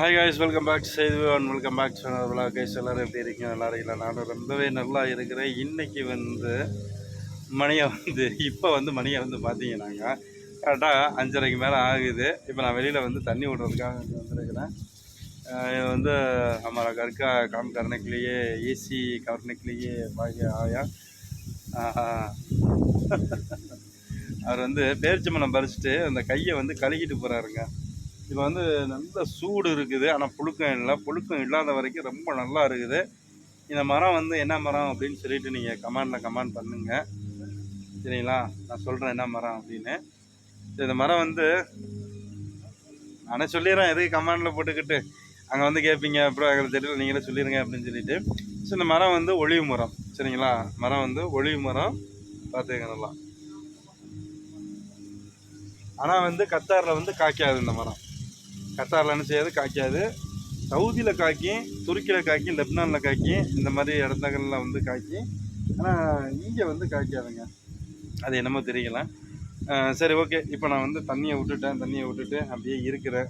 Hi guys welcome back to செய்து and welcome back to விழா guys எல்லோரும் எப்படி இருக்கீங்க? எல்லோரும் இல்லை நானும் ரொம்பவே நல்லா இருக்கிறேன். இன்றைக்கி வந்து மணியை வந்து இப்போ வந்து மணியை வந்து பார்த்தீங்கன்னாங்க கரெக்டாக அஞ்சரைக்கு மேலே ஆகுது. இப்போ நான் வெளியில் வந்து தண்ணி விடுறதுக்காக வந்துருக்கிறேன். இது வந்து ஹமாரா கற்கா காம் கரணிக்கிலேயே ஏசி கரணிக்கிலேயே பாகிய ஆயா. அவர் வந்து பேரிச்சம்பளம் பறிச்சுட்டு அந்த கையை வந்து கழுகிட்டு போகிறாருங்க இப்போ வந்து நல்ல சூடு இருக்குது. ஆனால் புழுக்கம் இல்லை. புழுக்கம் இல்லாத வரைக்கும் ரொம்ப நல்லா இருக்குது. இந்த மரம் வந்து என்ன மரம் அப்படின்னு சொல்லிட்டு நீங்கள் கமெண்டில் கமெண்ட் பண்ணுங்கள் சரிங்களா? நான் சொல்கிறேன் என்ன மரம் அப்படின்னு. சரி, இந்த மரம் வந்து நானே சொல்லிடுறேன். எதுக்கு கமெண்டில் போட்டுக்கிட்டு அங்கே வந்து கேட்பீங்க அப்புறம் எங்களுக்கு தெரியல. நீங்களே சொல்லிடுங்க அப்படின்னு சொல்லிட்டு. ஸோ இந்த மரம் வந்து ஒளிவு மரம். சரிங்களா? மரம் வந்து ஒளிவு மரம். பார்த்துக்கங்க நல்லா. ஆனால் வந்து கத்தாரில் வந்து காய்க்காது இந்த மரம். கத்தாரில் என்ன செய்யாது? காய்க்காது. சவுதியில் காய்க்கி துருக்கியில் காய்க்கி லெப்னானில் காய்க்கி இந்த மாதிரி இடங்களில் வந்து காய்க்கி ஆனால் இங்கே வந்து காய்க்காதுங்க. அது என்னமோ தெரியல. சரி ஓகே. இப்போ நான் வந்து தண்ணியை விட்டுட்டேன். தண்ணியை விட்டுட்டு அப்படியே இருக்கிறேன்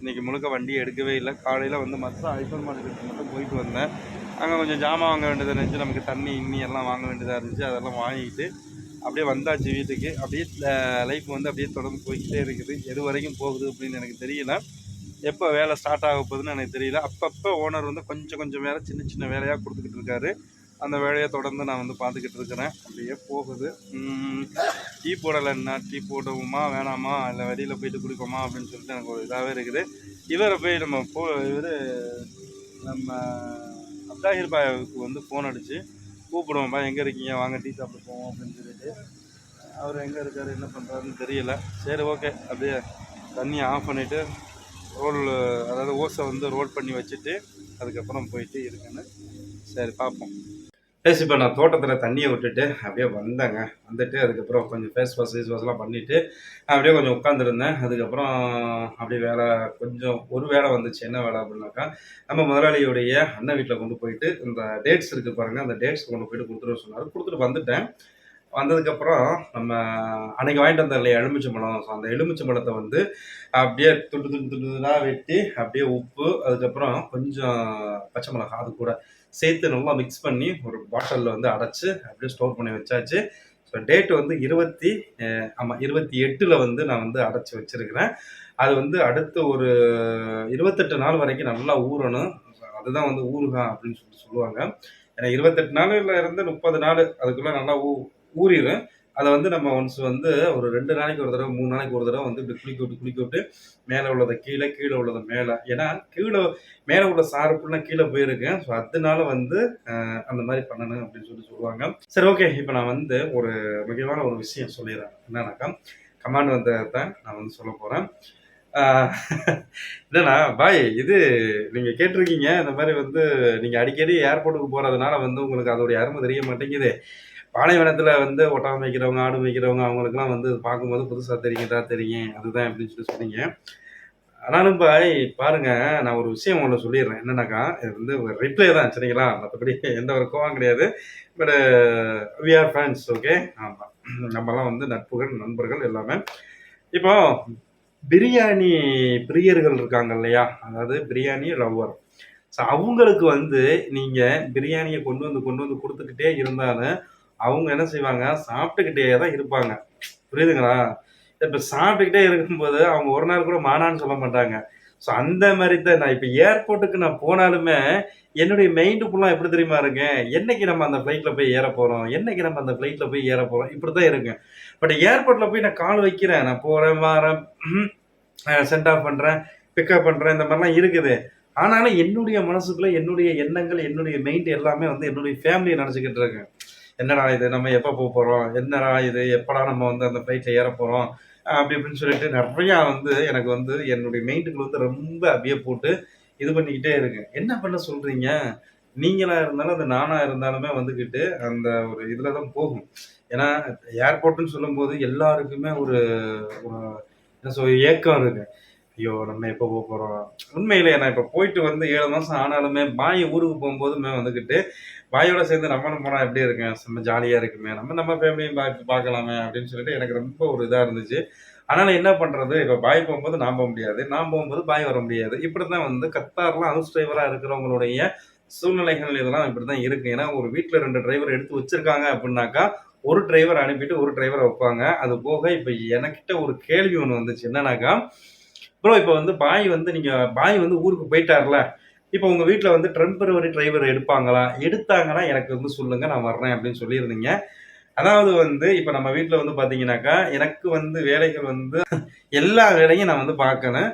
இன்றைக்கி முழுக்க வண்டியை எடுக்கவே இல்லை. காலையில் வந்து மற்ற ஐஃபோன் மார்க்கெட்டுக்கு மட்டும் போயிட்டு வந்தேன். அங்கே கொஞ்சம் ஜாமான் வாங்க வேண்டியதாக இருந்துச்சு. நமக்கு தண்ணி இன்னி எல்லாம் வாங்க வேண்டியதாக இருந்துச்சு. அதெல்லாம் வாங்கிட்டு அப்படியே வந்தாச்சு வீட்டுக்கு. அப்படியே லைஃப் வந்து அப்படியே தொடர்ந்து போய்கிட்டே இருக்குது. எது வரைக்கும் போகுது அப்படின்னு எனக்கு தெரியல. எப்போ வேலை ஸ்டார்ட் ஆக போகுதுன்னு எனக்கு தெரியல. அப்பப்போ ஓனர் வந்து கொஞ்சம் கொஞ்சம் வேலை சின்ன சின்ன வேலையாக கொடுத்துக்கிட்டு இருக்காரு. அந்த வேலையை தொடர்ந்து நான் வந்து பார்த்துக்கிட்டு இருக்கிறேன். அப்படியே போகுது. டீ டீ போடலைன்னா டீ போடுவோமா வேணாமா? இல்லை வெளியில் போயிட்டு குடிப்போமா? அப்படின்னு சொல்லிட்டு எனக்கு ஒரு இதாகவே இருக்குது. இவரை போய் நம்ம போ இவர் நம்ம அப்தாஹிர் பாய்க்கு வந்து ஃபோன் அடித்து கூப்பிடுவோம்ப்பா எங்கே இருக்கீங்க? வாங்க டீ சாப்பிட்டு போவோம் அப்படின்னு சொல்லிட்டு. அவர் எங்கே இருக்கார் என்ன பண்ணுறாருன்னு தெரியல. சரி ஓகே அப்படியே தண்ணியை ஆஃப் பண்ணிவிட்டு ரோல் அதாவது ஓஸை வந்து ரோல் பண்ணி வச்சுட்டு அதுக்கப்புறம் போயிட்டு இருக்குன்னு சரி பார்ப்போம். பேசி இப்போ நான் தோட்டத்தில் தண்ணியை விட்டுட்டு அப்படியே வந்தேங்க. வந்துட்டு அதுக்கப்புறம் கொஞ்சம் ஃபேஸ் வாஷ் ஃபேஸ் வாஷ்லாம் பண்ணிவிட்டு அப்படியே கொஞ்சம் உட்காந்துருந்தேன் அதுக்கப்புறம் அப்படியே வேலை கொஞ்சம் ஒரு வேலை வந்துச்சு. என்ன வேலை அப்படின்னாக்கா நம்ம முதலாளியுடைய அண்ணன் வீட்டில் கொண்டு போயிட்டு இந்த டேட்ஸ் இருக்குது பாருங்கள் அந்த டேட்ஸ் கொண்டு போயிட்டு கொடுத்துட்டு சொன்னார். கொடுத்துட்டு வந்துட்டேன். வந்ததுக்கப்புறம் நம்ம அன்னைக்கு வாங்கிட்டு வந்த இல்லையா எலுமிச்சம்பழம் ஸோ அந்த எலுமிச்சம்பழத்தை வந்து அப்படியே துண்டு துண்டு துண்டுலாம் வெட்டி அப்படியே உப்பு அதுக்கப்புறம் கொஞ்சம் பச்சை மிளகாய் அது கூட சேர்த்து நல்லா மிக்ஸ் பண்ணி ஒரு பாட்டிலில் வந்து அடைச்சி அப்படியே ஸ்டோர் பண்ணி வச்சாச்சு. ஸோ டேட் வந்து இருபத்தி ஆமாம் இருபத்தி எட்டில் வந்து நான் வந்து அடைச்சி வச்சிருக்கிறேன். அது வந்து அடுத்து ஒரு இருபத்தெட்டு நாள் வரைக்கும் நல்லா ஊறணும். அதுதான் வந்து ஊறுகாய் அப்படின்னு சொல்லிட்டு சொல்லுவாங்க. ஏன்னா இருபத்தெட்டு நாளில் இருந்து முப்பது நாள் அதுக்குள்ளே நல்லா ஊ ஊறிடும் அதை வந்து நம்ம ஒன்ஸ் வந்து ஒரு ரெண்டு நாளைக்கு ஒரு தடவை மூணு நாளைக்கு ஒரு தடவை வந்து இப்படி குளிக்க விட்டு குளிக்க விட்டு மேலே உள்ளதை கீழே கீழே உள்ளதை மேலே. ஏன்னா கீழே மேலே உள்ள சாறு ஃபுல்லாக கீழே போயிருக்கேன் ஸோ அதனால வந்து அந்த மாதிரி பண்ணணும் அப்படின்னு சொல்லி சொல்லுவாங்க. சரி ஓகே இப்போ நான் வந்து ஒரு முக்கியமான ஒரு விஷயம் சொல்லிடுறேன். என்னன்னாக்கா கமாண்ட் வந்ததான் நான் வந்து சொல்ல போகிறேன் என்னண்ணா பாய் இது நீங்கள் கேட்டிருக்கீங்க. இந்த மாதிரி வந்து நீங்கள் அடிக்கடி ஏர்போர்ட்டுக்கு போகிறதுனால வந்து உங்களுக்கு அதோடைய அருமை தெரிய மாட்டேங்குது. பாலைவனத்தில் வந்து ஒட்டகம் வைக்கிறவங்க ஆடு வைக்கிறவங்க அவங்களுக்குலாம் வந்து பார்க்கும்போது புதுசாக தெரியுதா தெரியும் அதுதான் அப்படின்னு சொல்லி சொன்னீங்க. ஆனாலும் பாய் பாருங்க நான் ஒரு விஷயம் உங்களை சொல்லிடுறேன். என்னன்னாக்கா இது வந்து ஒரு ரிப்ளை தான் சரிங்களா? மற்றபடி எந்த ஒரு கோவம் கிடையாது. But we are fans okay ஆமாம் நம்மலாம் வந்து நட்புகள் நண்பர்கள் எல்லாமே. இப்போ பிரியாணி பிரியர்கள் இருக்காங்க இல்லையா? அதாவது பிரியாணி லவ்வர் ஸோ அவங்களுக்கு வந்து நீங்கள் பிரியாணியை கொண்டு வந்து கொண்டு வந்து கொடுத்துக்கிட்டே இருந்தாலும் அவங்க என்ன செய்வாங்க? சாப்பிட்டுக்கிட்டே தான் இருப்பாங்க. புரியுதுங்களா? இப்போ சாப்பிட்டுக்கிட்டே இருக்கும்போது அவங்க ஒரு நாள் கூட மானான்னு சொல்ல மாட்டாங்க. ஸோ அந்த மாதிரி தான் நான் இப்போ ஏர்போர்ட்டுக்கு நான் போனாலுமே என்னுடைய மைண்டு ஃபுல்லாக எப்படி தெரியுமா இருக்கேன் என்னைக்கு நம்ம அந்த ஃப்ளைட்டில் போய் ஏற போகிறோம் என்னைக்கு நம்ம அந்த ஃப்ளைட்டில் போய் ஏற போகிறோம் இப்படி தான் இருக்கேன் பட் ஏர்போர்ட்டில் போய் நான் கால் வைக்கிறேன். நான் போகிறேன் வரேன் சென்ட் ஆஃப் பண்ணுறேன் பிக்கப் பண்ணுறேன் இந்த மாதிரிலாம் இருக்குது. ஆனாலும் என்னுடைய மனசுக்குள்ள என்னுடைய எண்ணங்கள் என்னுடைய மைண்ட் எல்லாமே வந்து என்னுடைய ஃபேமிலியை நினச்சிக்கிட்டு இருக்கேன் என்னடா இது? நம்ம எப்போ போக போகிறோம் என்னடா இது? எப்படா நம்ம வந்து அந்த ஃப்ளைட்டில் ஏற போகிறோம் அப்படி இப்படின்னு சொல்லிட்டு நிறையா வந்து எனக்கு வந்து என்னுடைய மைண்டுக்குள்ள வந்து ரொம்ப அப்படியே போட்டு இது பண்ணிக்கிட்டே இருக்கு என்ன பண்ண சொல்கிறீங்க நீங்களா இருந்தாலும் அது நானா இருந்தாலுமே வந்துக்கிட்டு அந்த ஒரு இதில் தான் போகும். ஏன்னா ஏர்போர்ட்டுன்னு சொல்லும்போது எல்லாருக்குமே ஒரு ஒரு என்ன சொல் ஏக்கம் இருக்குது ஐயோ நம்ம எப்போ போக போகிறோம் உண்மையிலே நான் இப்போ போயிட்டு வந்து ஏழு மாதம் ஆனாலுமே பாய் ஊருக்கு போகும்போதுமே வந்துக்கிட்டு பாயோட சேர்ந்து நம்மளும் போனால் எப்படி இருக்கேன் செம்ம ஜாலியாக இருக்குமே. நம்ம நம்ம ஃபேமிலியும் பார்த்து பார்க்கலாமே அப்படின்னு சொல்லிட்டு எனக்கு ரொம்ப ஒரு இதாக இருந்துச்சு. அதனால் என்ன பண்ணுறது இப்போ பாய் போகும்போது நான் போக முடியாது. நான் போகும்போது பாய் வர முடியாது. இப்படி தான் வந்து கத்தார்லாம் ஹவுஸ் டிரைவராக இருக்கிறவங்களுடைய சூழ்நிலைகள் இதெல்லாம் இப்படி தான் இருக்குது ஏன்னா ஒரு வீட்டில் ரெண்டு டிரைவர் எடுத்து வச்சுருக்காங்க அப்படின்னாக்கா ஒரு டிரைவர் அனுப்பிட்டு ஒரு டிரைவரை வைப்பாங்க. அது போக இப்போ எனக்கிட்ட ஒரு கேள்வி ஒன்று வந்துச்சு. என்னன்னாக்கா ப்ரோ இப்போ வந்து பாய் வந்து நீங்கள் பாய் வந்து ஊருக்கு போயிட்டார்ல. இப்போ உங்கள் வீட்டில் வந்து டெம்பரவரி டிரைவர் எடுப்பாங்களா? எடுத்தாங்கன்னா எனக்கு வந்து சொல்லுங்கள் நான் வர்றேன் அப்படின்னு சொல்லியிருந்தீங்க. அதாவது வந்து இப்போ நம்ம வீட்டில் வந்து பார்த்தீங்கன்னாக்கா எனக்கு வந்து வேலைகள் வந்து எல்லா வேலையும் நான் வந்து பார்க்கணும்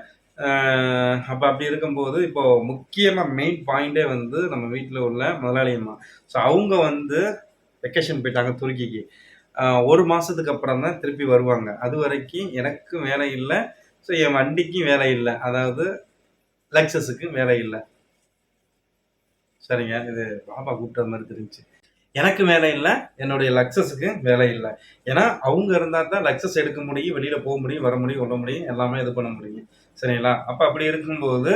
அப்போ அப்படி இருக்கும்போது இப்போ முக்கியமாக மெயின் பாயிண்டே வந்து நம்ம வீட்டில் உள்ள முதலாளியம்மா ஸோ அவங்க வந்து வெக்கேஷன் போயிட்டாங்க துருக்கிக்கு. ஒரு மாதத்துக்கு அப்புறம் தான் திருப்பி வருவாங்க. அது வரைக்கும் எனக்கும் வேலை இல்லை. ஸோ என் வண்டிக்கும் வேலை இல்லை. அதாவது லக்ஸஸுக்கும் வேலை இல்லை. சரிங்க. இது பாபா கூப்பிட்ட மாதிரி தெரிஞ்சு எனக்கு வேலை இல்லை. என்னுடைய லக்ஸஸுக்கு வேலை இல்லை. ஏன்னா அவங்க இருந்தால் தான் லக்ஸஸ் எடுக்க முடியும் வெளியில் போக முடியும் வர முடியும் கொள்ள முடியும் எல்லாமே இது பண்ண முடியும். சரிங்களா? அப்போ அப்படி இருக்கும்போது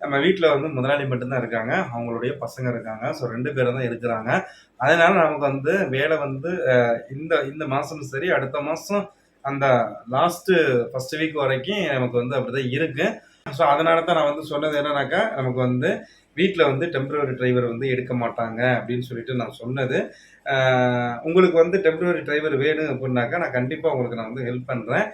நம்ம வீட்டில் வந்து முதலாளி மட்டும்தான் இருக்காங்க. அவங்களுடைய பசங்க இருக்காங்க. ஸோ ரெண்டு பேரும் தான் இருக்கிறாங்க. அதனால நமக்கு வந்து வேலை வந்து இந்த இந்த மாதமும் சரி அடுத்த மாதம் அந்த லாஸ்ட்டு ஃபர்ஸ்ட் வீக் வரைக்கும் நமக்கு வந்து அப்படிதான் இருக்கு. ஸோ அதனால தான் நான் வந்து சொன்னது என்னன்னாக்கா நமக்கு வந்து வீட்டில் வந்து டெம்பரவரி டிரைவர் வந்து எடுக்க மாட்டாங்க அப்படின்னு சொல்லிட்டு நான் சொன்னது. உங்களுக்கு வந்து டெம்பரவரி டிரைவர் வேணும் அப்படின்னாக்கா நான் கண்டிப்பாக உங்களுக்கு நான் வந்து ஹெல்ப் பண்ணுறேன்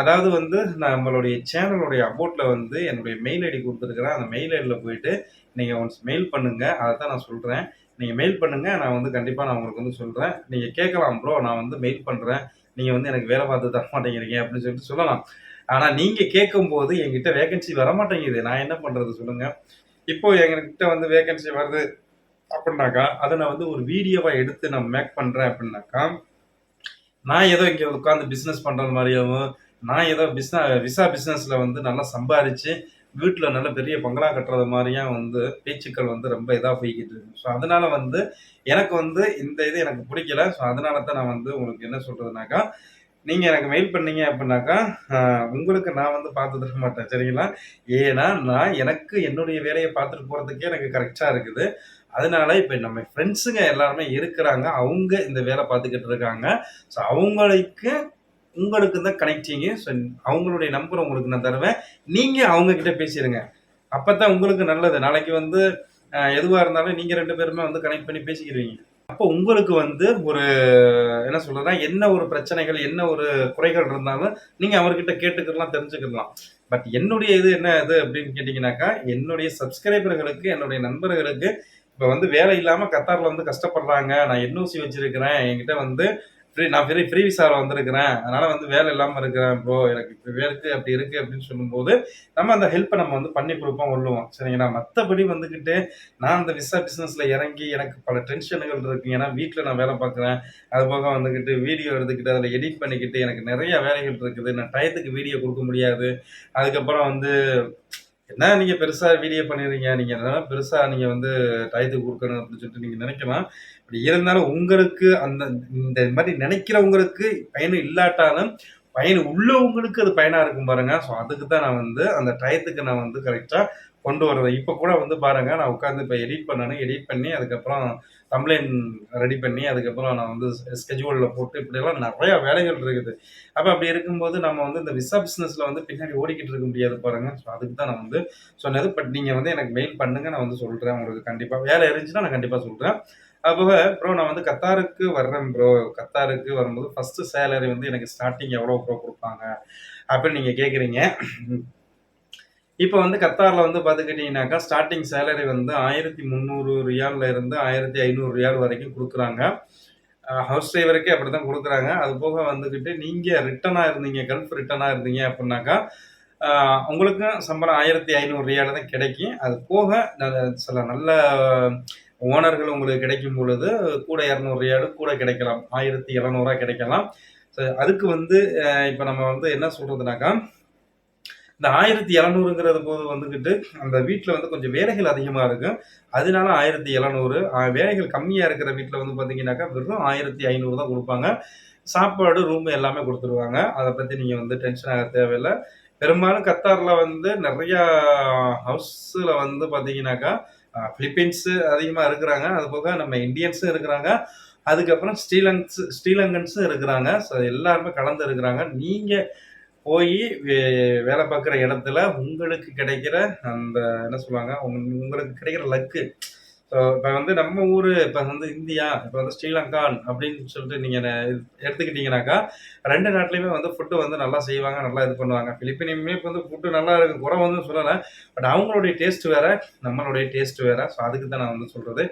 அதாவது வந்து நம்மளுடைய சேனலுடைய அபோட்டில் வந்து என்னுடைய மெயில் ஐடி கொடுத்துருக்குறேன். அந்த மெயில் ஐடியில் போயிட்டு நீங்கள் ஒன்ஸ் மெயில் பண்ணுங்கள் அதை தான் நான் சொல்கிறேன் நீங்கள் மெயில் பண்ணுங்கள் நான் வந்து கண்டிப்பாக நான் உங்களுக்கு வந்து சொல்கிறேன் நீங்கள் கேட்கலாம் ப்ரோ நான் வந்து மெயில் பண்ணுறேன் நீங்கள் வந்து எனக்கு வேலை பார்த்து தர மாட்டேங்கிறீங்க அப்படின்னு சொல்லிட்டு சொல்லலாம். ஆனால் நீங்கள் கேட்கும்போது என்கிட்ட வேகன்சி வர மாட்டேங்குது நான் என்ன பண்ணுறது சொல்லுங்கள் இப்போ எங்ககிட்ட வந்து வேகன்சி வருது அப்படின்னாக்கா அதை நான் வந்து ஒரு வீடியோவாக எடுத்து நான் மேக் பண்ணுறேன் அப்படின்னாக்கா நான் ஏதோ இங்கே உட்காந்து பிஸ்னஸ் பண்ணுறது மாதிரியாவும் நான் ஏதோ பிஸ்ன விசா பிஸ்னஸில் வந்து நல்லா சம்பாரித்து வீட்டில் நல்ல பெரிய பங்களா கட்டுறது மாதிரியும் வந்து பேச்சுக்கள் வந்து ரொம்ப இதாக போய்கிட்டு இருக்கு. ஸோ அதனால வந்து எனக்கு வந்து இந்த இது எனக்கு பிடிக்கல. ஸோ அதனால தான் நான் வந்து உங்களுக்கு என்ன சொல்கிறதுனாக்கா நீங்கள் எனக்கு மெயில் பண்ணீங்க அப்படின்னாக்கா உங்களுக்கு நான் வந்து பார்த்து தர மாட்டேன். சரிங்களா? ஏன்னா நான் எனக்கு என்னுடைய வேலையை பார்த்துட்டு போகிறதுக்கே எனக்கு கரெக்டாக இருக்குது. அதனால இப்போ நம்ம ஃப்ரெண்ட்ஸுங்க எல்லாருமே இருக்கிறாங்க. அவங்க இந்த வேலை பார்த்துக்கிட்டு இருக்காங்க. ஸோ அவங்களுக்கு உங்களுக்கு தான் கனெக்டிங்கு ஸோ அவங்களுடைய நம்பர் உங்களுக்கு நான் தருவேன். நீங்கள் அவங்கக்கிட்ட பேசிடுங்க அப்போ தான் உங்களுக்கு நல்லது. நாளைக்கு வந்து எதுவாக இருந்தாலும் நீங்கள் ரெண்டு பேருமே வந்து கனெக்ட் பண்ணி பேசிக்கிறீங்க அப்போ உங்களுக்கு வந்து ஒரு என்ன சொல்றதுன்னா என்ன ஒரு பிரச்சனைகள் என்ன ஒரு குறைகள் இருந்தாலும் நீங்கள் அவர்கிட்ட கேட்டுக்கலாம் தெரிஞ்சுக்கலாம் பட் என்னுடைய இது என்ன இது அப்படின்னு கேட்டிங்கனாக்கா என்னுடைய சப்ஸ்கிரைபர்களுக்கு என்னுடைய நண்பர்களுக்கு இப்போ வந்து வேலை இல்லாமல் கத்தாரில் வந்து கஷ்டப்படுறாங்க. நான் என்ஓசி வச்சுருக்கிறேன். என்கிட்ட வந்து ஃப்ரீ நான் ஃப்ரீ ஃப்ரீ விசாவில் வந்திருக்கிறேன். அதனால வந்து வேலை இல்லாமல் இருக்கிறேன் ப்ரோ எனக்கு இப்போ இருக்கு அப்படி இருக்கு அப்படின்னு சொல்லும்போது நம்ம அந்த ஹெல்ப்பை நம்ம வந்து பண்ணி கொடுப்போம் கொள்ளுவோம் சரிங்களா? மற்றபடி வந்துக்கிட்டு நான் அந்த விசா பிஸ்னஸில் இறங்கி எனக்கு பல டென்ஷனுகள் இருக்குது ஏன்னா வீட்டில் நான் வேலை பார்க்குறேன். அது போக வந்துக்கிட்டு வீடியோ எடுத்துக்கிட்டு அதில் எடிட் பண்ணிக்கிட்டு எனக்கு நிறைய வேலைகள் இருக்குது. நான் டயத்துக்கு வீடியோ கொடுக்க முடியாது. அதுக்கப்புறம் வந்து என்ன நீங்கள் பெருசாக வீடியோ பண்ணிடுறீங்க? நீங்கள் என்ன பெருசாக நீங்கள் வந்து டயத்துக்கு கொடுக்கணும் அப்படின்னு சொல்லிட்டு நீங்கள் நினைக்கலாம். இப்படி இருந்தாலும் உங்களுக்கு அந்த இந்த மாதிரி நினைக்கிறவங்களுக்கு பயன் இல்லாட்டாலும் பயன் உள்ளவங்களுக்கு அது பயனாக இருக்கும் பாருங்க. ஸோ அதுக்கு தான் நான் வந்து அந்த டயத்துக்கு நான் வந்து கரெக்டாக கொண்டு வர்றது. இப்போ கூட வந்து பாருங்க நான் உட்காந்து இப்போ எடிட் பண்ணணும் எடிட் பண்ணி அதுக்கப்புறம் கம்ப்ளைண்ட் ரெடி பண்ணி அதுக்கப்புறம் நான் வந்து ஸ்கெட்யூலில் போட்டு இப்படியெல்லாம் நிறையா வேலைகள் இருக்குது. அப்போ அப்படி இருக்கும்போது நம்ம வந்து இந்த விசா பிஸ்னஸில் வந்து பின்னாடி ஓடிக்கிட்டு இருக்க முடியாது பாருங்க. ஸோ அதுக்கு தான் நான் வந்து சொன்னது. பட் நீங்கள் வந்து எனக்கு மெயில் பண்ணுங்க நான் வந்து சொல்கிறேன் உங்களுக்கு கண்டிப்பாக வேலை இருந்துச்சுன்னா நான் கண்டிப்பாக சொல்கிறேன் அப்போ ப்ரோ நான் வந்து கத்தாருக்கு வர்றேன் ப்ரோ கத்தாருக்கு வரும்போது ஃபஸ்ட்டு சேலரி வந்து எனக்கு ஸ்டார்டிங் எவ்வளோ ப்ரோ கொடுப்பாங்க? அப்படின்னு நீங்கள் கேட்குறீங்க இப்போ வந்து கத்தாரில் வந்து பார்த்துக்கிட்டிங்கனாக்கா ஸ்டார்டிங் சேலரி வந்து ஆயிரத்தி முந்நூறு ரியாலில் இருந்து ஆயிரத்தி ஐநூறு ரியால் வரைக்கும் கொடுக்குறாங்க. ஹவுஸ் டிரைவருக்கே அப்படி தான் கொடுக்குறாங்க. அது போக வந்துக்கிட்டு நீங்கள் ரிட்டனாக இருந்தீங்க கல்ஃப் ரிட்டனாக இருந்தீங்க அப்படின்னாக்கா உங்களுக்கும் சம்பளம் ஆயிரத்தி ஐநூறு ரியால் தான் கிடைக்கும். அது போக சில நல்ல ஓனர்கள் உங்களுக்கு கிடைக்கும் பொழுது கூட இரநூறு ரியாலு கூட கிடைக்கலாம். ஆயிரத்தி இரநூறுவா கிடைக்கலாம். ஸோ அதுக்கு வந்து இப்போ நம்ம வந்து என்ன சொல்கிறதுனாக்கா இந்த ஆயிரத்தி இரநூறுங்கிறது போது வந்துக்கிட்டு அந்த வீட்டில் வந்து கொஞ்சம் வேலைகள் அதிகமாக இருக்கும் அதனால ஆயிரத்தி எழுநூறு வேலைகள் கம்மியாக இருக்கிற வீட்டில் வந்து பார்த்தீங்கன்னாக்கா வெறும் ஆயிரத்தி ஐநூறு தான் கொடுப்பாங்க. சாப்பாடு ரூம் எல்லாமே கொடுத்துருவாங்க. அதை பற்றி நீங்கள் வந்து டென்ஷன் ஆக தேவையில்லை. பெரும்பாலும் கத்தாரில் வந்து நிறையா ஹவுஸில் வந்து பார்த்தீங்கன்னாக்கா பிலிப்பீன்ஸு அதிகமாக இருக்கிறாங்க. அது போக நம்ம இந்தியன்ஸும் இருக்கிறாங்க. அதுக்கப்புறம் ஸ்ரீலங்ஸ் ஸ்ரீலங்கன்ஸும் இருக்கிறாங்க. ஸோ எல்லாருமே கலந்து இருக்கிறாங்க. நீங்கள் போய் வேலை பார்க்குற இடத்துல உங்களுக்கு கிடைக்கிற அந்த என்ன சொல்லுவாங்க உங்களுக்கு கிடைக்கிற லக்கு ஸோ இப்போ வந்து நம்ம ஊர் இப்போ வந்து இந்தியா இப்போ வந்து ஸ்ரீலங்கான் அப்படின்னு சொல்லிட்டு நீங்கள் எடுத்துக்கிட்டிங்கனாக்கா ரெண்டு நாட்டிலையுமே வந்து ஃபுட்டு வந்து நல்லா செய்வாங்க நல்லா இது பண்ணுவாங்க. பிலிப்பினியுமே இப்போ வந்து ஃபுட்டு நல்லா இருக்கு குறை வந்து சொல்லலை. பட் அவங்களுடைய டேஸ்ட் வேறு நம்மளுடைய டேஸ்ட் வேறு. ஸோ அதுக்கு தான் நான் வந்து சொல்கிறது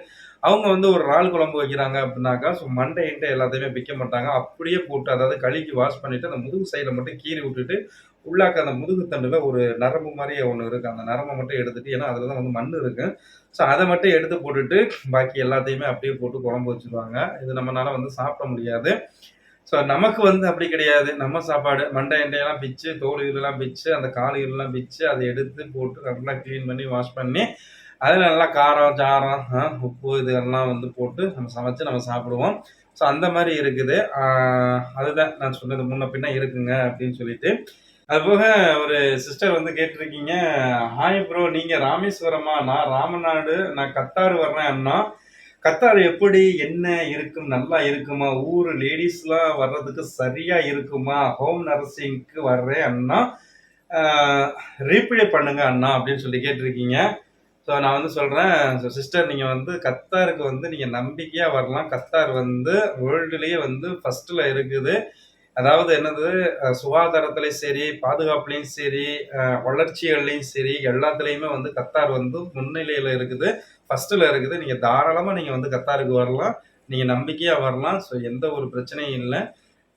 அவங்க வந்து ஒரு இறால் குழம்பு வைக்கிறாங்க அப்படின்னாக்கா ஸோ மண்டை இண்டை எல்லாத்தையுமே விற்க மாட்டாங்க. அப்படியே போட்டு அதாவது கழுகி வாஷ் பண்ணிட்டு அந்த முதுகு சைடில் மட்டும் கீறி விட்டுட்டு உள்ளாக்க அந்த முதுகு தண்டில் ஒரு நரம்பு மாதிரியே ஒன்று இருக்குது அந்த நரம்பை மட்டும் எடுத்துட்டு ஏன்னா அதில் தான் வந்து மண் இருக்கு. ஸோ அதை மட்டும் எடுத்து போட்டுட்டு பாக்கி எல்லாத்தையுமே அப்படியே போட்டு குழம்பு வச்சுருவாங்க. இது நம்மளால வந்து சாப்பிட முடியாது. ஸோ நமக்கு வந்து அப்படி கிடையாது. நம்ம சாப்பாடு மண்டை எண்டையெல்லாம் பிச்சு தோல் இதெல்லாம் பிச்சு அந்த கால் இதெல்லாம் பிச்சு அதை எடுத்து போட்டு நல்லா க்ளீன் பண்ணி வாஷ் பண்ணி அதில் நல்லா காரம் சாரம் உப்பு உப்பு இதெல்லாம் வந்து போட்டு நம்ம சமைச்சு நம்ம சாப்பிடுவோம். ஸோ அந்த மாதிரி இருக்குது. அதுதான் நான் சொன்னது முன்ன பின்ன இருக்குங்க அப்படின்னு சொல்லிட்டு. அதுபோக ஒரு சிஸ்டர் வந்து கேட்டிருக்கீங்க ஹாய் ப்ரோ நீங்கள் ராமேஸ்வரமா? நான் ராமநாடு நான் கத்தார் வர்றேன் அண்ணா. கத்தார் எப்படி என்ன இருக்கும் நல்லா இருக்குமா? ஊர் லேடிஸ்லாம் வர்றதுக்கு சரியா இருக்குமா? ஹோம் நர்சிங்க்கு வர்றேன் அண்ணா. ரீப்ளே பண்ணுங்க அண்ணா அப்படின்னு சொல்லி கேட்டிருக்கீங்க. ஸோ நான் வந்து சொல்கிறேன் சிஸ்டர் நீங்கள் வந்து கத்தாருக்கு வந்து நீங்கள் நம்பிக்கையாக வரலாம். கத்தார் வந்து வேர்ல்டுலேயே வந்து ஃபஸ்ட்டில் இருக்குது. அதாவது என்னது? சுகாதாரத்துலேயும் சரி பாதுகாப்புலேயும் சரி வளர்ச்சிகள்லையும் சரி எல்லாத்துலேயுமே வந்து கத்தார் வந்து முன்னிலையில் இருக்குது. ஃபஸ்ட்டில் இருக்குது. நீங்கள் தாராளமாக நீங்கள் வந்து கத்தாருக்கு வரலாம். நீங்கள் நம்பிக்கையாக வரலாம். ஸோ எந்த ஒரு பிரச்சனையும் இல்லை.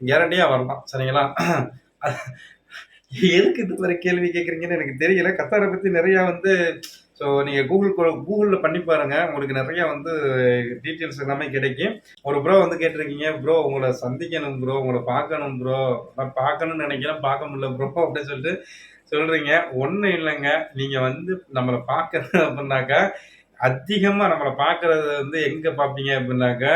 கேரண்டியாக வரலாம். சரிங்களா? எதுக்கு இது மாதிரி கேள்வி கேட்குறீங்கன்னு எனக்கு தெரியல. கத்தாரை பற்றி நிறையா வந்து ஸோ நீங்கள் கூகுள் கூகுளில் பண்ணி பாருங்கள் உங்களுக்கு நிறைய வந்து டீட்டெயில்ஸ் எல்லாமே கிடைக்கும். ஒரு ப்ரோ வந்து கேட்டிருக்கீங்க ப்ரோ உங்களை சந்திக்கணும் ப்ரோ உங்களை பார்க்கணும் ப்ரோ நான் பார்க்கணும்னு நினைக்கிறேன். பார்க்க முடியல ப்ரோ அப்படின்னு சொல்லிட்டு சொல்கிறீங்க ஒன்றும் இல்லைங்க. நீங்கள் வந்து நம்மளை பார்க்கறது அப்படின்னாக்கா அதிகமாக நம்மளை பார்க்கறது வந்து எங்கே பார்ப்பீங்க அப்படின்னாக்கா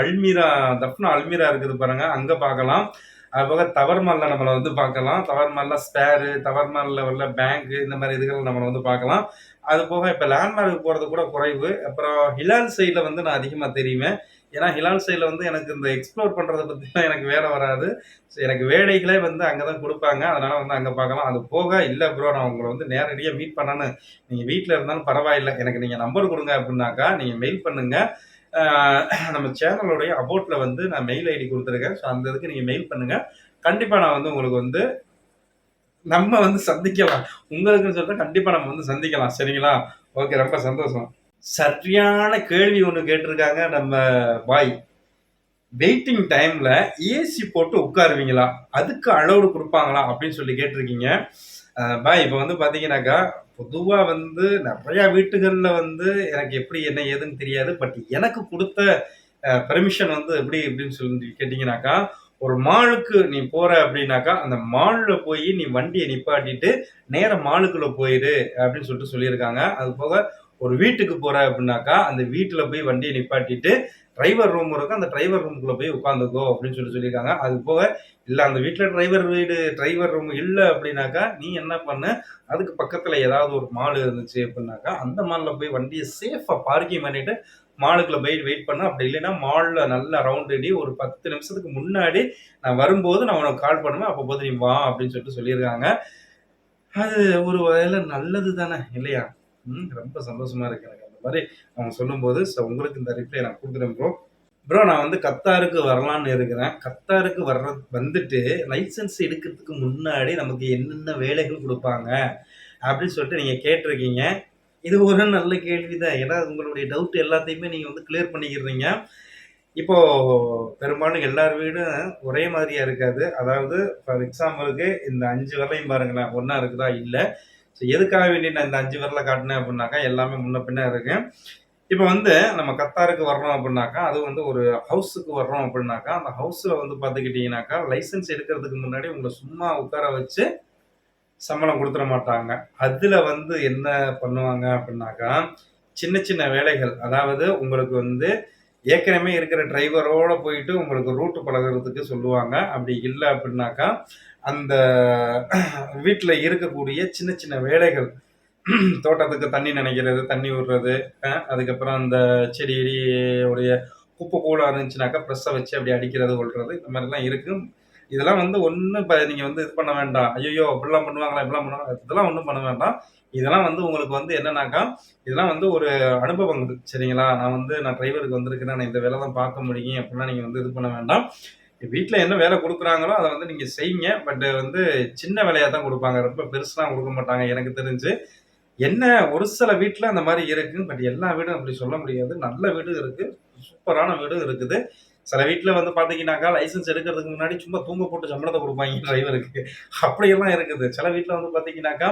அல்மீரா தப்னா அல்மீரா இருக்குது பாருங்கள் அங்கே பார்க்கலாம். அது போக தவர்மாலில் நம்மளை வந்து பார்க்கலாம். தவர்மாலில் ஸ்பேரு தவர்மாலில் உள்ள பேங்க் இந்த மாதிரி இதுகள் நம்மளை வந்து பார்க்கலாம். அது போக இப்போ லேண்ட்மார்க் போகிறது கூட குறைவு. அப்புறம் ஹிலால் சைடில் வந்து நான் அதிகமாக தெரியுவேன் ஏன்னா ஹிலால் சைடில் வந்து எனக்கு இந்த எக்ஸ்ப்ளோர் பண்ணுறதை பற்றிலாம் எனக்கு வேலை வராது. ஸோ எனக்கு வேலைகளே வந்து அங்கே தான் கொடுப்பாங்க. அதனால் வந்து அங்கே பார்க்கலாம். அது போக இல்லை ப்ரோ நான் உங்களை வந்து நேரடியாக மீட் பண்ணனு நீங்கள் வீட்டில் இருந்தாலும் பரவாயில்லை. எனக்கு நீங்கள் நம்பர் கொடுங்க அப்படின்னாக்கா நீங்கள் மெயில் பண்ணுங்கள் நம்ம சேனலுடைய அபோட்டில் வந்து நான் மெயில் ஐடி கொடுத்துருக்கேன். ஸோ அந்த இதுக்கு நீங்கள் மெயில் பண்ணுங்கள் கண்டிப்பாக நான் வந்து உங்களுக்கு வந்து நம்ம வந்து சந்திக்கலாம். உங்களுக்குன்னு சொல்லிட்டு கண்டிப்பாக நம்ம வந்து சந்திக்கலாம். சரிங்களா? ஓகே ரொம்ப சந்தோஷம். சரியான கேள்வி ஒன்று கேட்டிருக்காங்க நம்ம பாய் வெயிட்டிங் டைம்ல ஏசி போட்டு உட்காருவீங்களா? அதுக்கு அளவு கொடுப்பாங்களா? அப்படின்னு சொல்லி கேட்டிருக்கீங்க. அஹ் பாய் இப்போ வந்து பார்த்தீங்கன்னாக்கா பொதுவாக வந்து நிறையா வீட்டுகளில் வந்து எனக்கு எப்படி என்ன ஏதுன்னு தெரியாது. பட் எனக்கு கொடுத்த பெர்மிஷன் வந்து எப்படி எப்படின்னு சொல்லி கேட்டிங்கனாக்கா ஒரு மாலுக்கு நீ போற அப்படின்னாக்கா அந்த மாலில் போய் நீ வண்டியை நிப்பாட்டிட்டு நேர மாலுக்குள்ள போயிடு அப்படின்னு சொல்லிட்டு சொல்லியிருக்காங்க. அது போக ஒரு வீட்டுக்கு போற அப்படின்னாக்கா அந்த வீட்டில் போய் வண்டியை நிப்பாட்டிட்டு டிரைவர் ரூம் இருக்கும். அந்த டிரைவர் ரூமுக்குள்ள போய் உட்காந்துக்கோ அப்படின்னு சொல்லி சொல்லியிருக்காங்க. அது போக இல்லை அந்த வீட்டில் டிரைவர் வீடு டிரைவர் ரூம் இல்லை அப்படின்னாக்கா நீ என்ன பண்ணு? அதுக்கு பக்கத்தில் ஏதாவது ஒரு மால் இருந்துச்சு அப்படின்னாக்கா அந்த மாலில் போய் வண்டியை சேஃபாக பார்க்கிங் பண்ணிவிட்டு மாலுக்குள்ள போய் வெயிட் பண்ண. அப்படி இல்லைன்னா மாலில் நல்லா ரவுண்ட் அடி ஒரு பத்து நிமிஷத்துக்கு முன்னாடி நான் வரும்போது நான் உனக்கு கால் பண்ணுவேன். அப்போ போது நீ வா அப்படின்னு சொல்லிட்டு சொல்லியிருக்காங்க. அது ஒரு வகையில் நல்லது தானே இல்லையா? ம் ரொம்ப சந்தோஷமாக இருக்கு எனக்கு அந்த மாதிரி அவங்க சொல்லும்போது. ஸோ உங்களுக்கு இந்த ரிப்ளை நான் கொடுக்குறேன் ப்ரோ ப்ரோ நான் வந்து கத்தாருக்கு வரலான்னு இருக்கிறேன். கத்தாருக்கு வர்ற வந்துட்டு லைசன்ஸ் எடுக்கிறதுக்கு முன்னாடி நமக்கு என்னென்ன வேலைகள் கொடுப்பாங்க அப்படின்னு சொல்லிட்டு நீங்கள் கேட்டிருக்கீங்க. இது ஒரு நல்ல கேள்வி தான் ஏன்னா உங்களுடைய டவுட் எல்லாத்தையுமே நீங்கள் வந்து கிளியர் பண்ணிக்கிறீங்க. இப்போ பெரும்பாலும் எல்லார் வீடும் ஒரே மாதிரியா இருக்காது. அதாவது ஃபார் எக்ஸாம்பிளுக்கு இந்த அஞ்சு வரலையும் பாருங்களேன். ஒன்றா இருக்குதா? இல்லை. ஸோ எதுக்காக வேண்டி நான் இந்த அஞ்சு வரல காட்டினேன் அப்படின்னாக்கா எல்லாமே முன்ன பின்ன இருக்கேன் இப்போ வந்து நம்ம கத்தாருக்கு வர்றோம் அப்படின்னாக்கா அது வந்து ஒரு ஹவுஸுக்கு வர்றோம் அப்படின்னாக்கா அந்த ஹவுஸில் வந்து பார்த்துக்கிட்டிங்கனாக்கா லைசன்ஸ் எடுக்கிறதுக்கு முன்னாடி உங்களை சும்மா உட்கார வச்சு சம்பளம் கொடுத்துட மாட்டாங்க. அதில் வந்து என்ன பண்ணுவாங்க அப்படின்னாக்கா சின்ன சின்ன வேலைகள். அதாவது உங்களுக்கு வந்து ஏற்கனவே இருக்கிற டிரைவரோட போயிட்டு உங்களுக்கு ரூட்டு பழகுறதுக்கு சொல்லுவாங்க. அப்படி இல்லை அப்படின்னாக்கா அந்த வீட்டில் இருக்கக்கூடிய சின்ன சின்ன வேலைகள் தோட்டத்துக்கு தண்ணி நினைக்கிறது தண்ணி விடுறது அதுக்கப்புறம் அந்த செடியுடைய குப்பை கூலாக இருந்துச்சுனாக்கா ப்ரெஸ்ஸை வச்சு அப்படி அடிக்கிறது கொள்றது இந்த மாதிரிலாம் இருக்கும் இதெல்லாம் வந்து ஒன்றும் இப்போ நீங்கள் வந்து இது பண்ண வேண்டாம். ஐயோ இப்படிலாம் பண்ணுவாங்களா இப்படிலாம் பண்ணுவாங்க இதெல்லாம் ஒன்றும் பண்ண வேண்டாம். இதெல்லாம் வந்து உங்களுக்கு வந்து என்னன்னாக்கா இதெல்லாம் வந்து ஒரு அனுபவம் சரிங்களா? நான் வந்து நான் டிரைவருக்கு வந்திருக்கிறேன் நான் இந்த வேலை தான் பார்க்க முடியும் அப்படிலாம் நீங்கள் வந்து இது பண்ண வேண்டாம். வீட்டில் என்ன வேலை கொடுக்குறாங்களோ அதை வந்து நீங்கள் செய்யுங்க. பட் வந்து சின்ன வேலையாக தான் கொடுப்பாங்க. ரொம்ப பெருசுலாம் கொடுக்க மாட்டாங்க எனக்கு தெரிஞ்சு. என்ன ஒரு சில வீட்டில் அந்த மாதிரி இருக்கு பட் எல்லா வீடும் அப்படி சொல்ல முடியாது. நல்ல வீடும் இருக்கு சூப்பரான வீடும் இருக்குது. சில வீட்டில் வந்து பார்த்தீங்கன்னாக்கா லைசன்ஸ் எடுக்கிறதுக்கு முன்னாடி சும்மா தூங்க போட்டு சம்பளத்தை கொடுப்பாங்க டிரைவருக்கு அப்படியெல்லாம் இருக்குது. சில வீட்டில் வந்து பார்த்தீங்கன்னாக்கா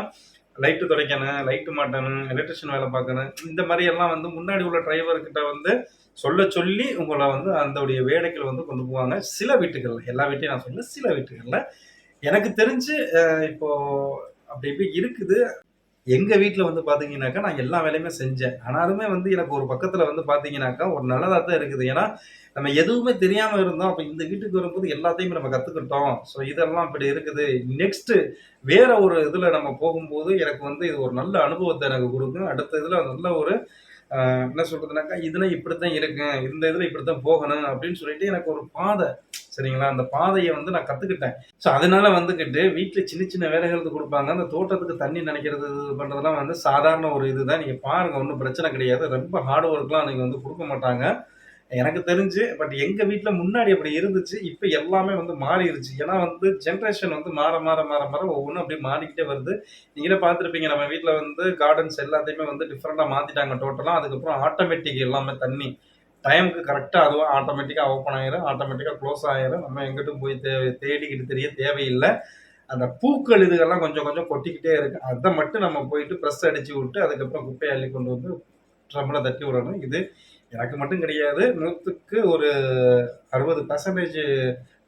லைட்டு துடைக்கணும் லைட்டு மாட்டணும் எலக்ட்ரிஷியன் வேலை பார்க்கணும். இந்த மாதிரி எல்லாம் வந்து முன்னாடி உள்ள டிரைவர்கிட்ட வந்து சொல்ல சொல்லி உங்களை வந்து அந்தோடைய வேலைகள் வந்து கொண்டு போவாங்க. சில வீட்டுகளில் எல்லா வீட்டையும் நான் சொல்ல சில வீட்டுகளில். எனக்கு தெரிஞ்சு இப்போ அப்படி இப்படி இருக்குது. எங்க வீட்டில் வந்து பாத்தீங்கன்னாக்கா நான் எல்லா வேலையுமே செஞ்சேன். ஆனாலுமே வந்து எனக்கு ஒரு பக்கத்துல வந்து பாத்தீங்கன்னாக்கா ஒரு நல்லதா தான் இருக்குது. ஏன்னா நம்ம எதுவுமே தெரியாம இருந்தோம். அப்ப இந்த வீட்டுக்கு வரும்போது எல்லாத்தையும் நம்ம கத்துக்கிட்டோம். ஸோ இதெல்லாம் இப்படி இருக்குது. நெக்ஸ்ட் வேற ஒரு இதுல நம்ம போகும்போது எனக்கு வந்து இது ஒரு நல்ல அனுபவத்தை எனக்கு கொடுக்கும். அடுத்த இதுல நல்ல ஒரு என்ன சொல்றதுனாக்கா இதுல இப்படித்தான் இருக்கு. இந்த இதுல இப்படித்தான் போகணும் அப்படின்னு சொல்லிட்டு எனக்கு ஒரு பாதை சரிங்களா? அந்த பாதையை வந்து நான் கத்துக்கிட்டேன். ஸோ அதனால வந்துக்கிட்டு வீட்டில் சின்ன சின்ன வேலைகளுக்கு கொடுப்பாங்க. அந்த தோட்டத்துக்கு தண்ணி நினைக்கிறது இது பண்ணுறதுலாம் வந்து சாதாரண ஒரு இதுதான். நீங்கள் பாருங்கள் ஒன்றும் பிரச்சனை கிடையாது. ரொம்ப ஹார்ட் ஒர்க்லாம் நீங்கள் வந்து கொடுக்க மாட்டாங்க. எனக்கு தெரிஞ்சு பட் எங்கள் வீட்டில் முன்னாடி அப்படி இருந்துச்சு. இப்போ எல்லாமே வந்து மாறிடுச்சு ஏன்னா வந்து ஜென்ரேஷன் வந்து மாற மாற மாற மாற ஒவ்வொன்றும் அப்படியே மாறிக்கிட்டே வருது. நீங்களே பார்த்துருப்பீங்க நம்ம வீட்டில் வந்து கார்டன்ஸ் எல்லாத்தையுமே வந்து டிஃப்ரெண்ட்டாக மாற்றிட்டாங்க டோட்டலாக அதுக்கப்புறம் ஆட்டோமேட்டிக் எல்லாமே தண்ணி. டைமுக்கு கரெக்டாக அதுவும் ஆட்டோமேட்டிக்காக ஓப்பன் ஆகிடும் ஆட்டோமேட்டிக்காக க்ளோஸ் ஆயிரும். நம்ம எங்கிட்டும் போய் தே தேடிக்கிட்டு தெரிய தேவையில்லை. அந்த பூக்கள் இதுகள்லாம் கொஞ்சம் கொஞ்சம் கொட்டிக்கிட்டே இருக்கு. அதை மட்டும் நம்ம போயிட்டு ப்ரெஸ் அடிச்சு விட்டு அதுக்கப்புறம் குப்பையை அள்ளி கொண்டு வந்து ட்ரம்மில் தட்டி விடணும். இது எனக்கு மட்டும் கிடையாது. நூற்றுக்கு ஒரு அறுபது பர்சன்டேஜ்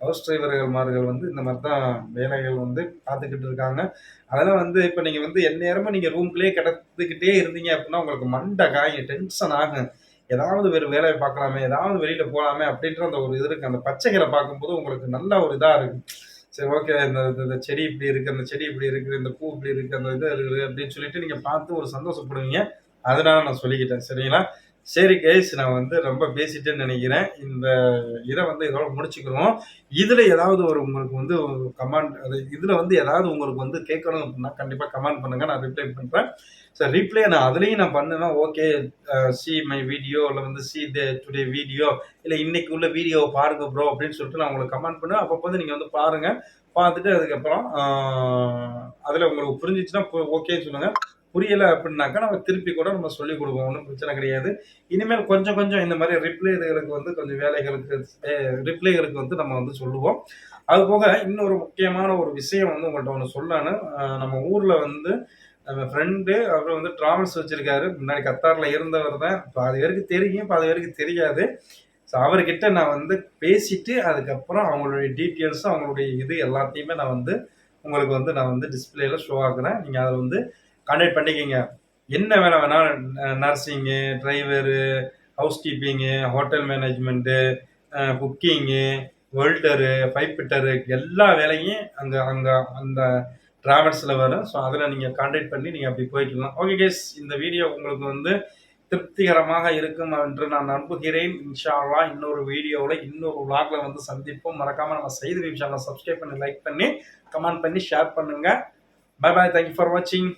ஹவுஸ் டிரைவர்கள்மார்கள் வந்து இந்த மாதிரி தான் வேலைகள் வந்து பார்த்துக்கிட்டு இருக்காங்க. அதெல்லாம் வந்து இப்போ நீங்கள் வந்து எந்நேரமும் நீங்கள் ரூம்குள்ளேயே கிடந்துக்கிட்டே இருந்தீங்க அப்படின்னா உங்களுக்கு மண்டை காயும் டென்ஷன் ஆகும். ஏதாவது வேறு வேலையை பார்க்கலாமே ஏதாவது வெளியில் போகலாமே அப்படின்ற அந்த ஒரு இது இருக்குது அந்த பச்சைகளை பார்க்கும்போது உங்களுக்கு நல்ல ஒரு இதாக இருக்குது சரி ஓகே இந்த இந்த- இந்த செடி இப்படி இருக்குது அந்த செடி இப்படி இருக்குது இந்த பூ இப்படி இருக்குது அந்த இது இருக்குது அப்படின்னு சொல்லிட்டு நீங்கள் பார்த்து ஒரு சந்தோஷப்படுவீங்க. அதனால நான் சொல்லிக்கிட்டேன். சரிங்களா? சரி கைஸ் நான் வந்து ரொம்ப பேசிட்டேன்னு நினைக்கிறேன். இந்த இதை வந்து இதோட முடிச்சுக்கிறோம். இதில் ஏதாவது ஒரு உங்களுக்கு வந்து கமெண்ட் அது இதில் வந்து ஏதாவது உங்களுக்கு வந்து கேட்கணும் அப்படின்னா கண்டிப்பாக கமெண்ட் பண்ணுங்கள் நான் ரிப்ளை பண்ணுறேன் சார் ரிப்ளை நான் அதுலேயும் நான் பண்ணேன்னா ஓகே சி மை வீடியோ இல்லை வந்து சி தே டுடே வீடியோ இல்லை இன்னைக்கு உள்ள வீடியோ பாருங்க ப்ரோ அப்படின்னு சொல்லிட்டு நான் உங்களுக்கு கமெண்ட் பண்ணுவேன். அப்பப்போ வந்து நீங்கள் வந்து பாருங்கள் பார்த்துட்டு அதுக்கப்புறம் uh, அதில் உங்களுக்கு புரிஞ்சிச்சுன்னா ஓகேன்னு சொல்லுங்கள் புரியலை அப்படின்னாக்கா நம்ம திருப்பி கூட நம்ம சொல்லிக் கொடுப்போம். ஒன்றும் பிரச்சனை கிடையாது. இனிமேல் கொஞ்சம் கொஞ்சம் இந்த மாதிரி ரிப்ளைகளுக்கு வந்து கொஞ்சம் வேலைகளுக்கு ரிப்ளைகளுக்கு வந்து நம்ம வந்து சொல்லுவோம். அது போக இன்னொரு முக்கியமான ஒரு விஷயம் வந்து உங்கள்கிட்ட ஒன்று சொல்லணும். நம்ம ஊரில் வந்து நம்ம ஃப்ரெண்டு அப்புறம் வந்து ட்ராவல்ஸ் வச்சுருக்காரு. முன்னாடி கத்தாரில் இருந்தவர் தான். பாதி பேருக்கு தெரியும் பாதி பேருக்கு தெரியாது. ஸோ அவர்கிட்ட நான் வந்து பேசிட்டு அதுக்கப்புறம் அவங்களுடைய டீட்டெயில்ஸ் அவங்களுடைய இது எல்லாத்தையுமே நான் வந்து உங்களுக்கு வந்து நான் வந்து டிஸ்பிளேல ஷோ ஆக்குறேன். நீங்கள் அதை வந்து கான்டாக்ட் பண்ணிக்கிங்க. என்ன வேலை வேணாலும் nursing driver house keeping hotel management cooking welder pipefitter எல்லா வேலையும் அங்கே அங்கே அந்த ட்ராவல்ஸில் வரும். ஸோ அதில் நீங்கள் கான்டாக்ட் பண்ணி நீங்கள் அப்படி போய்க்கலாம். ஓகே கேஸ் இந்த வீடியோ உங்களுக்கு வந்து திருப்திகரமாக இருக்கும் என்று நான் நம்புகிறேன். இன்ஷா இன்னொரு வீடியோவில் இன்னொரு விளாகில் வந்து சந்திப்போம். மறக்காமல் நம்ம செய்தி சேனலை சப்ஸ்கிரைப் பண்ணி லைக் பண்ணி கமெண்ட் பண்ணி ஷேர் பண்ணுங்கள் பை பாய் தேங்க்யூ ஃபார் வாட்சிங்